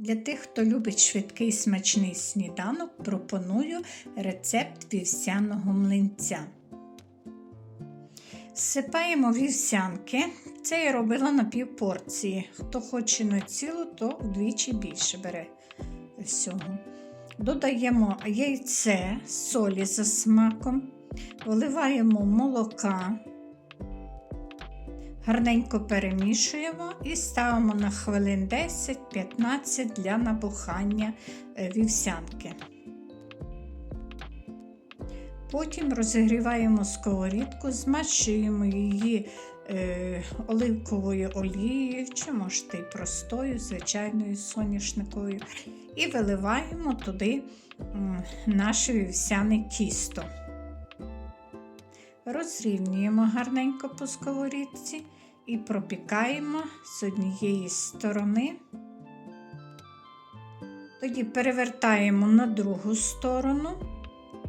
Для тих, хто любить швидкий смачний сніданок, пропоную рецепт вівсяного млинця. Сипаємо вівсянки. Це я робила на пів порції. Хто хоче на цілу, то вдвічі більше бере всього. Додаємо яйце, солі за смаком, вливаємо молока, гарненько перемішуємо і ставимо на хвилин 10-15 для набухання е, вівсянки. Потім розігріваємо сковорідку, змащуємо її е, оливковою олією, чи можете і простою, звичайною соняшниковою, і виливаємо туди м, наше вівсяне тісто. Розрівнюємо гарненько по сковорідці і пропікаємо з однієї сторони. Тоді перевертаємо на другу сторону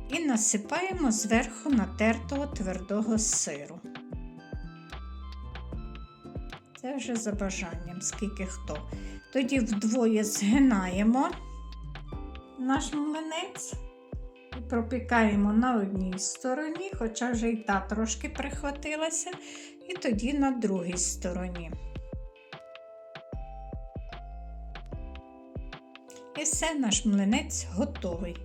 і насипаємо зверху натертого твердого сиру. Це вже за бажанням, скільки хто. Тоді вдвоє згинаємо наш млинець і пропікаємо на одній стороні, хоча вже і та трошки прихватилася, і тоді на другій стороні. І все, наш млинець готовий.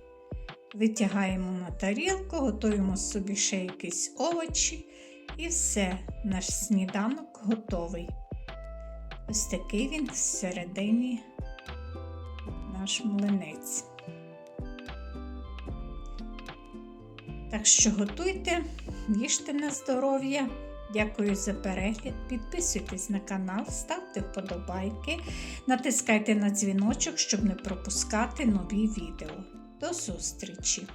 Витягаємо на тарілку, готуємо собі ще якісь овочі, і все, наш сніданок готовий. Ось такий він всередині наш млинець. Так що готуйте, їжте на здоров'я. Дякую за перегляд. Підписуйтесь на канал, ставте вподобайки, натискайте на дзвіночок, щоб не пропускати нові відео. До зустрічі!